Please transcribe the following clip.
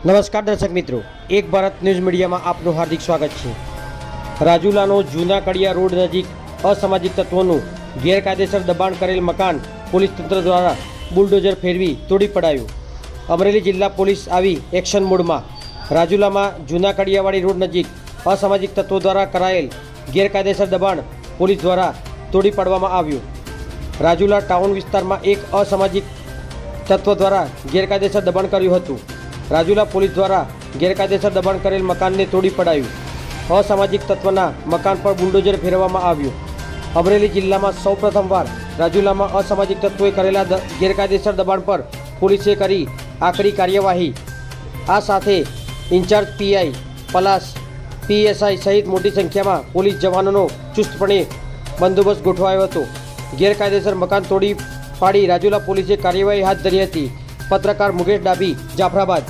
નમસ્કાર દર્શક મિત્રો, એક ભારત ન્યૂઝ મીડિયામાં આપનું હાર્દિક સ્વાગત છે. રાજુલાનો જૂના કડિયા રોડ નજીક અસામાજિક તત્વોનું ગેરકાયદેસર દબાણ કરેલ મકાન પોલીસ તંત્ર દ્વારા બુલડોઝર ફેરવી તોડી પડાયું. અમરેલી જિલ્લા પોલીસ આવી એક્શન મોડમાં રાજુલામાં જૂના કડિયાવાડી રોડ નજીક અસામાજિક તત્વો દ્વારા કરાયેલ ગેરકાયદેસર દબાણ પોલીસ દ્વારા તોડી પાડવામાં આવ્યું. રાજુલા ટાઉન વિસ્તારમાં એક અસામાજિક તત્વ દ્વારા ગેરકાયદેસર દબાણ કર્યું હતું. રાજુલા પોલીસ દ્વારા ગેરકાયદેસર દબાણ કરેલ મકાનને તોડી પડાયું. અસામાજિક તત્વના મકાન પર બુલડોઝર ફેરવવામાં આવ્યું. અમરેલી જિલ્લામાં સૌપ્રથમવાર રાજુલામાં અસામાજિક તત્વોએ કરેલા ગેરકાયદેસર દબાણ પર પોલીસે કરી આકરી કાર્યવાહી. આ સાથે ઇન્ચાર્જ પીઆઈ પલાસ પીએસઆઈ સહિત મોટી સંખ્યામાં પોલીસ જવાનોનો ચુસ્તપણે બંદોબસ્ત ગોઠવાયો હતો. ગેરકાયદેસર મકાન તોડી પાડી રાજુલા પોલીસે કાર્યવાહી હાથ ધરી હતી. પત્રકાર મુકેશ ડાભી, જાફરાબાદ.